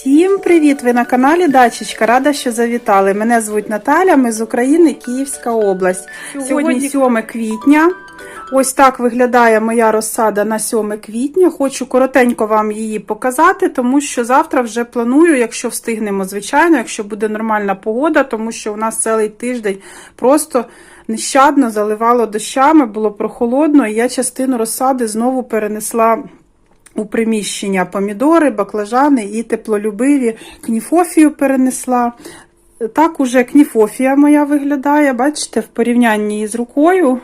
Всім привіт! Ви на каналі Дачечка. Рада, що завітали. Мене звуть Наталя, ми з України, Київська область. Сьогодні 7 квітня. Ось так виглядає моя розсада на 7 квітня. Хочу коротенько вам її показати, тому що завтра вже планую, якщо встигнемо, звичайно, якщо буде нормальна погода, тому що у нас цілий тиждень просто нещадно заливало дощами, було прохолодно, і я частину розсади знову перенесла у приміщення помідори, баклажани і теплолюбиві. Кніфофію перенесла. Так уже кніфофія моя виглядає, бачите, в порівнянні з рукою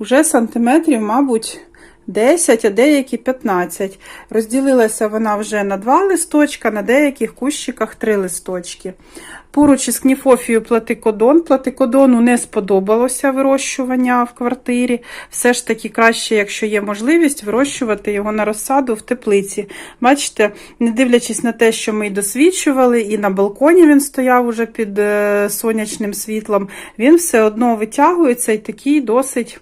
вже сантиметрів, мабуть, 10, а деякі 15. Розділилася вона вже на два листочка, на деяких кущиках три листочки. Поруч із кніфофією платикодон. Платикодону не сподобалося вирощування в квартирі. Все ж таки краще, якщо є можливість, вирощувати його на розсаду в теплиці. Бачите, не дивлячись на те, що ми й досвідчували, і на балконі він стояв уже під е, сонячним світлом, він все одно витягується і такий досить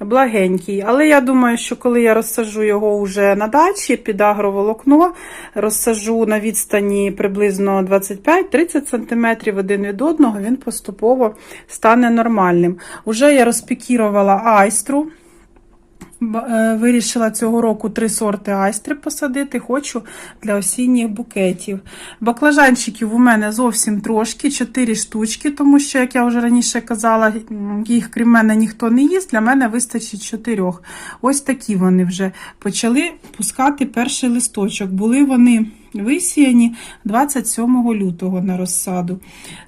благенький. Але я думаю, що коли я розсажу його вже на дачі під агроволокно, розсажу на відстані приблизно 25-30 см один від одного, він поступово стане нормальним. Уже я розпікірувала айстру. Е, Вирішила цього року три сорти айстри посадити, хочу для осінніх букетів. Баклажанчиків у мене зовсім трошки, 4 штучки, тому що, як я вже раніше казала, їх крім мене ніхто не їсть, для мене вистачить 4. Ось такі вони вже почали пускати перший листочок. Були вони висіяні 27 лютого на розсаду.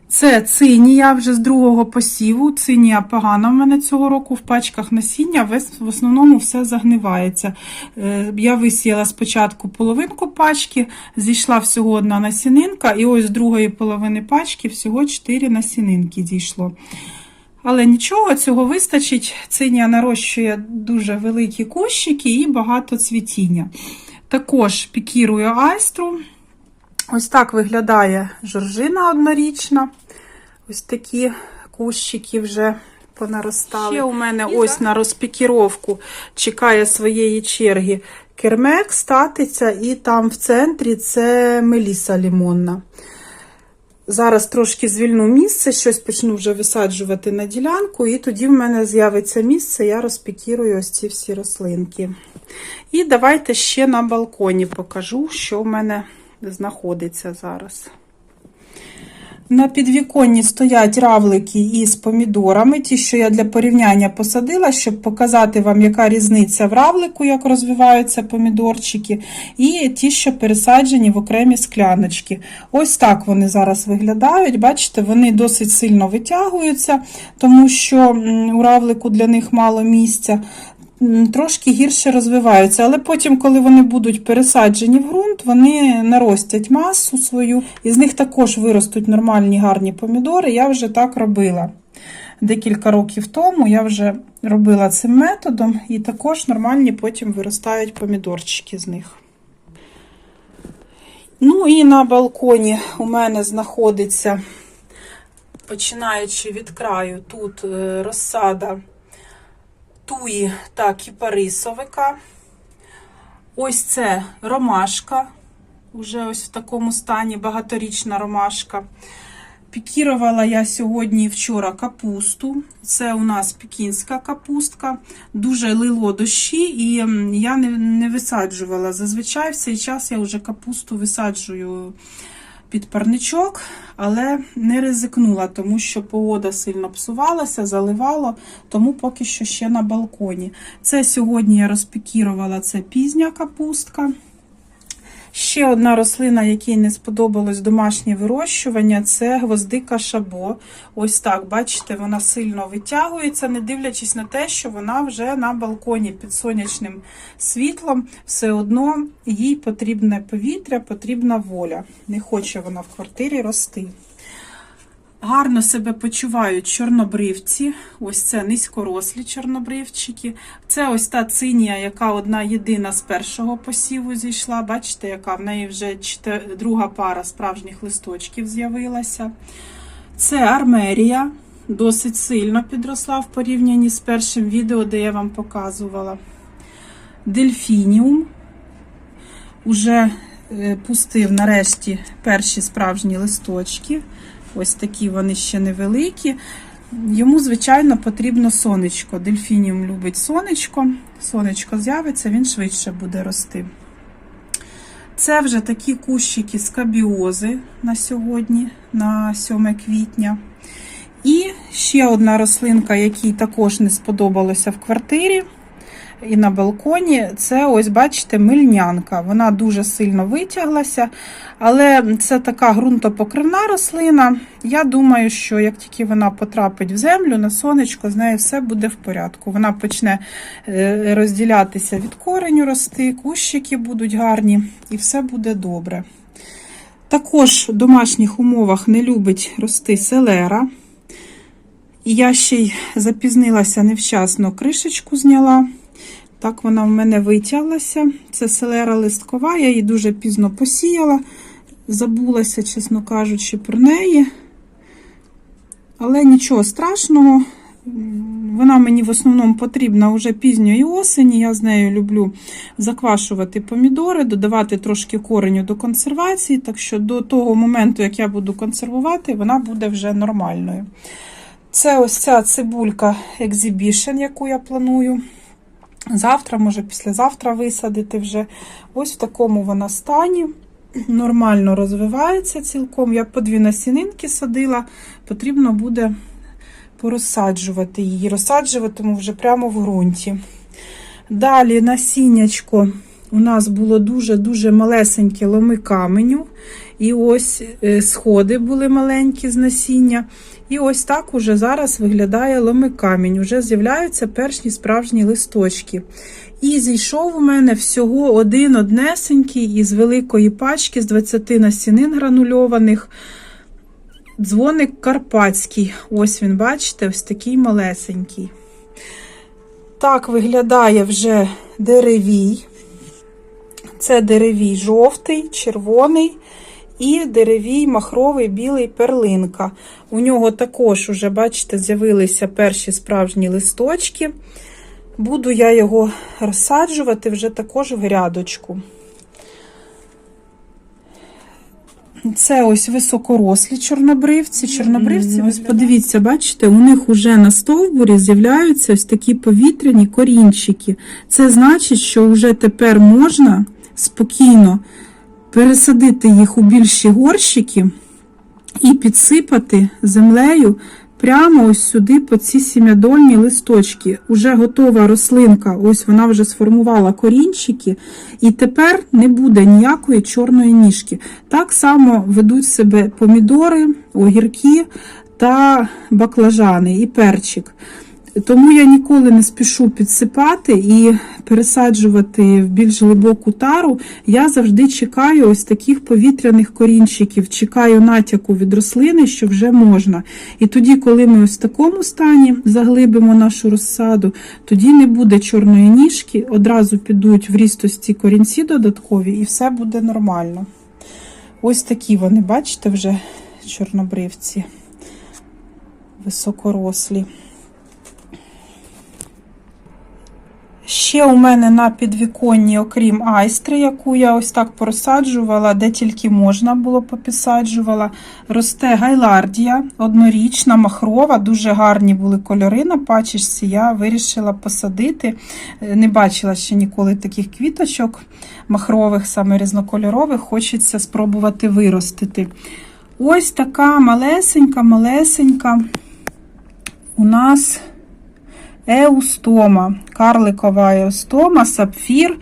Це цинія вже з другого посіву. Цинія погана в мене цього року в пачках насіння. В основному все загнивається. Е, Я висіяла спочатку половинку пачки, зійшла всього одна насінинка, і ось з другої половини пачки всього 4 насінинки зійшло. Але нічого, цього вистачить. Цинія нарощує дуже великі кущики і багато цвітіння. Також пікірую айстру. Ось так виглядає жоржина однорічна. Ось такі кущики вже понаростали. Ще у мене ось на розпікіровку чекає своєї черги кермек, статиця, і там в центрі це меліса лімонна. Зараз трошки звільну місце, щось почну вже висаджувати на ділянку, і тоді в мене з'явиться місце, я розпікірую ось ці всі рослинки. І давайте ще на балконі покажу, що в мене знаходиться зараз. На підвіконні стоять равлики із помідорами, ті, що я для порівняння посадила, щоб показати вам, яка різниця в равлику, як розвиваються помідорчики, і ті, що пересаджені в окремі скляночки. Ось так вони зараз виглядають. Бачите, вони досить сильно витягуються, тому що у равлику для них мало місця. Трошки гірше розвиваються, але потім, коли вони будуть пересаджені в ґрунт, вони наростять масу свою, і з них також виростуть нормальні гарні помідори. Я вже так робила. Декілька років тому я вже робила цим методом, і також нормальні потім виростають помідорчики з них. Ну і на балконі у мене знаходиться, починаючи від краю, тут е, розсада туї та кіпарисовика. Ось це ромашка. Уже ось в такому стані багаторічна ромашка. Пікірувала я сьогодні і вчора капусту. Це у нас пекінська капустка. Дуже лило дощі, і я не, не висаджувала. Зазвичай в цей час я вже капусту висаджую під парничок, але не ризикнула, тому що погода сильно псувалася, заливало, тому поки що ще на балконі. Це сьогодні я розпікірувала це пізня капустка. Ще одна рослина, якій не сподобалось домашнє вирощування, це гвоздика шабо. Ось так, бачите, вона сильно витягується, не дивлячись на те, що вона вже на балконі під сонячним світлом, все одно їй потрібне повітря, потрібна воля. Не хоче вона в квартирі рости. Гарно себе почувають чорнобривці. Ось це низькорослі чорнобривчики. Це ось та цинія, яка одна єдина з першого посіву зійшла. Бачите, яка в неї вже друга пара справжніх листочків з'явилася. Це армерія, досить сильно підросла в порівнянні з першим відео, де я вам показувала. Дельфініум. Уже е, пустив нарешті перші справжні листочки. Ось такі вони ще невеликі. Йому, звичайно, потрібно сонечко. Дельфініум любить сонечко. Сонечко з'явиться, він швидше буде рости. Це вже такі кущики скабіози на сьогодні, на 7 квітня. І ще одна рослинка, якій також не сподобалося в квартирі і на балконі, це ось, бачите, мильнянка. Вона дуже сильно витяглася, але це така ґрунтопокривна рослина. Я думаю, що як тільки вона потрапить в землю, на сонечко, з нею все буде в порядку. Вона почне е, розділятися від кореню рости, кущики будуть гарні і все буде добре. Також в домашніх умовах не любить рости селера. І я ще й запізнилася невчасно, кришечку зняла. Так вона в мене витяглася. Це селера листкова, я її дуже пізно посіяла. Забулася, чесно кажучи, про неї. Але нічого страшного. Вона мені в основному потрібна вже пізньої осені. Я з нею люблю заквашувати помідори, додавати трошки кореню до консервації. Так що до того моменту, як я буду консервувати, вона буде вже нормальною. Це ось ця цибулька Exhibition, яку я планую. Завтра, може, післязавтра висадити вже. Ось в такому вона стані. Нормально розвивається цілком. Я по дві насінинки садила, потрібно буде порозсаджувати її. Розсаджуватиму вже прямо в ґрунті. Далі насіннячко у нас було дуже-дуже малесеньке ломи каменю. І ось е, сходи були маленькі з насіння. І ось так уже зараз виглядає ломи камінь. Уже з'являються перші справжні листочки. І зійшов у мене всього один однесенький із великої пачки з 20 насінин гранульованих. Дзвоник карпатський. Ось він, бачите, ось такий малесенький. Так виглядає вже деревій. Це деревій жовтий, червоний і деревій махровий білий перлинка. У нього також, уже, бачите, з'явилися перші справжні листочки. Буду я його розсаджувати вже також в грядочку. Це ось високорослі чорнобривці. Чорнобривці, ось подивіться, бачите, у них уже на стовбурі з'являються ось такі повітряні корінчики. Це значить, що вже тепер можна спокійно пересадити їх у більші горщики і підсипати землею прямо ось сюди по ці сім'ядольні листочки. Уже готова рослинка, ось вона вже сформувала корінчики, і тепер не буде ніякої чорної ніжки. Так само ведуть себе помідори, огірки та баклажани і перчик. Тому я ніколи не спішу підсипати і пересаджувати в більш глибоку тару. Я завжди чекаю ось таких повітряних корінчиків, чекаю натяку від рослини, що вже можна. І тоді, коли ми ось в такому стані заглибимо нашу розсаду, тоді не буде чорної ніжки, одразу підуть в ріст корінці додаткові, і все буде нормально. Ось такі вони, бачите, вже чорнобривці високорослі. Ще у мене на підвіконні, окрім айстри, яку я ось так порозсаджувала, де тільки можна було попісаджувала, росте гайлардія, однорічна, махрова, дуже гарні були кольори на пачечці. Я вирішила посадити. Не бачила ще ніколи таких квіточок махрових, саме різнокольорових, хочеться спробувати виростити. Ось така малесенька-малесенька у нас. Еустома, карликова еустома, сапфір.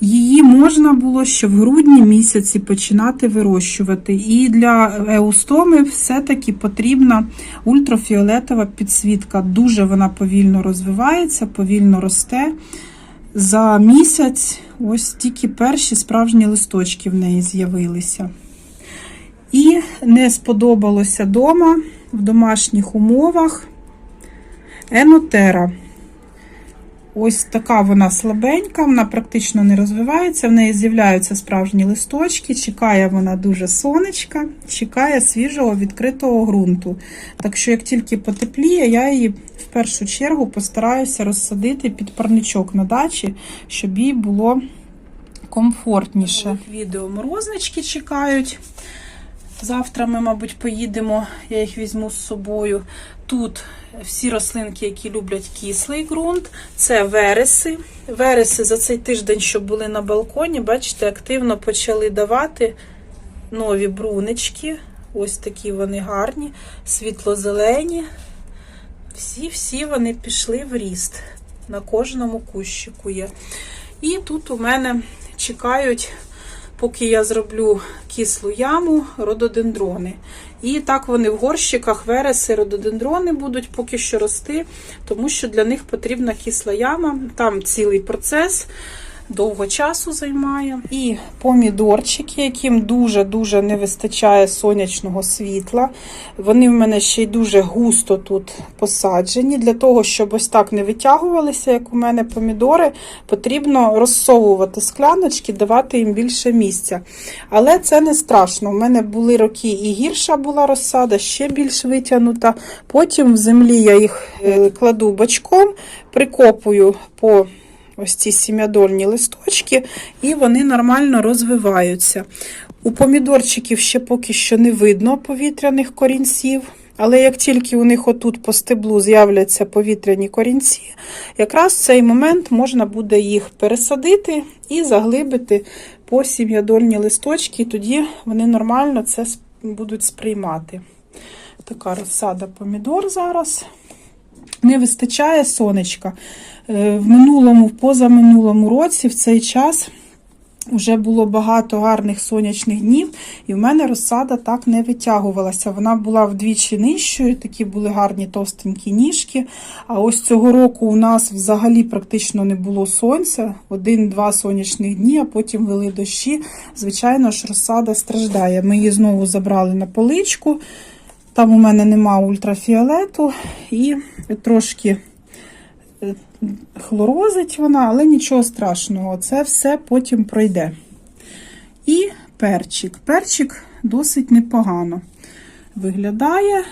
Її можна було ще в грудні місяці починати вирощувати. І для еустоми все-таки потрібна ультрафіолетова підсвітка. Дуже вона повільно розвивається, повільно росте. За місяць ось тільки перші справжні листочки в неї з'явилися. І не сподобалося дома в домашніх умовах. Енотера. Ось така вона слабенька, вона практично не розвивається, в неї з'являються справжні листочки, чекає вона дуже сонечка, чекає свіжого відкритого ґрунту. Так що, як тільки потепліє, я її в першу чергу постараюся розсадити під парничок на дачі, щоб їй було комфортніше. Відео морознички чекають. Завтра ми, мабуть, поїдемо, я їх візьму з собою. Тут всі рослинки, які люблять кислий ґрунт, це вереси. Вереси за цей тиждень, що були на балконі, бачите, активно почали давати нові брунички. Ось такі вони гарні, світло-зелені. Всі-всі вони пішли в ріст. На кожному кущику є. І тут у мене чекають, поки я зроблю кислу яму, рододендрони. І так вони в горщиках, вереси, рододендрони будуть поки що рости, тому що для них потрібна кисла яма. Там цілий процес. Довго часу займає. І помідорчики, яким дуже-дуже не вистачає сонячного світла. Вони в мене ще й дуже густо тут посаджені. Для того, щоб ось так не витягувалися, як у мене помідори, потрібно розсовувати скляночки, давати їм більше місця. Але це не страшно. У мене були роки і гірша була розсада, ще більш витягнута. Потім в землі я їх е, кладу бочком, прикопую по ось ці сім'ядольні листочки, і вони нормально розвиваються. У помідорчиків ще поки що не видно повітряних корінців. Але як тільки у них отут по стеблу з'являться повітряні корінці, якраз в цей момент можна буде їх пересадити і заглибити по сім'ядольні листочки, і тоді вони нормально це будуть сприймати. Така розсада помідор зараз. Не вистачає сонечка. Е, В минулому, в позаминулому році, в цей час вже було багато гарних сонячних днів, і в мене розсада так не витягувалася. Вона була вдвічі нижчою, такі були гарні товстенькі ніжки. А ось цього року у нас взагалі практично не було сонця, один-два сонячних дні, а потім вели дощі. Звичайно ж, розсада страждає. Ми її знову забрали на поличку. Там у мене нема ультрафіолету і трошки е, хлорозить вона, але нічого страшного, це все потім пройде. І перчик. Перчик досить непогано виглядає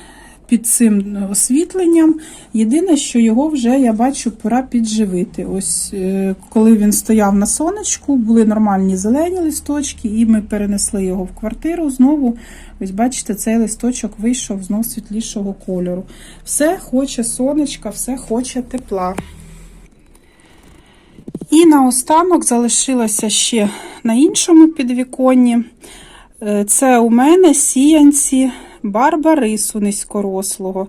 під цим освітленням. Єдине, що його вже я бачу, пора підживити. Ось е, коли він стояв на сонечку, були нормальні зелені листочки, і ми перенесли його в квартиру. Знову, ось бачите, цей листочок вийшов знов світлішого кольору. Все хоче сонечка, все хоче тепла. І наостанок залишилося ще на іншому підвіконні. Е, Це у мене сіянці барбарису низькорослого.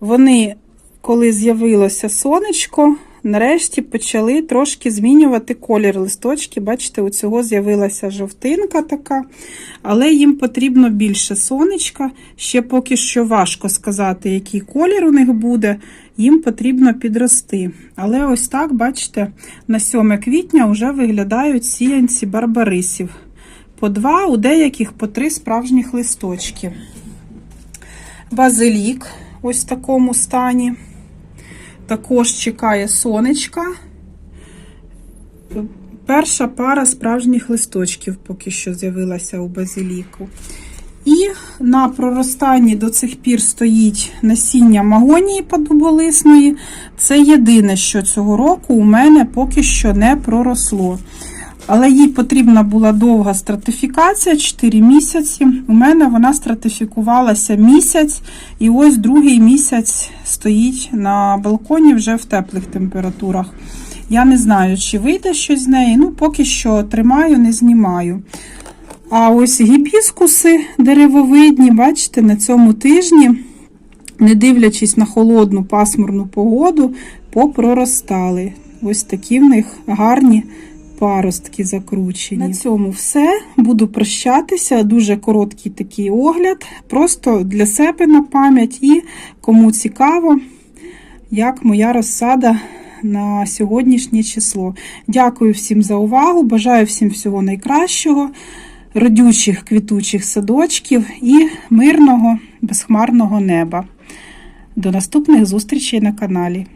Вони, коли з'явилося сонечко, нарешті почали трошки змінювати колір листочки. Бачите, у цього з'явилася жовтинка така, але їм потрібно більше сонечка. Ще поки що важко сказати, який колір у них буде. Їм потрібно підрости. Але ось так, бачите, на 7 квітня вже виглядають сіянці барбарисів. По два, у деяких по три справжніх листочки. Базилік ось в такому стані. Також чекає сонечка. Перша пара справжніх листочків поки що з'явилася у базиліку. І на проростанні до цих пір стоїть насіння магонії подуболисної. Це єдине, що цього року у мене поки що не проросло. Але їй потрібна була довга стратифікація 4 місяці. У мене вона стратифікувалася місяць, і ось другий місяць стоїть на балконі вже в теплих температурах. Я не знаю, чи вийде щось з неї. Ну, поки що тримаю, не знімаю. А ось гібіскуси деревовидні, бачите, на цьому тижні, не дивлячись на холодну пасмурну погоду, попроростали. Ось такі в них гарні паростки закручені. На цьому все. Буду прощатися. Дуже короткий такий огляд. Просто для себе на пам'ять і кому цікаво, як моя розсада на сьогоднішнє число. Дякую всім за увагу. Бажаю всім всього найкращого, родючих квітучих садочків і мирного, безхмарного неба. До наступних зустрічей на каналі.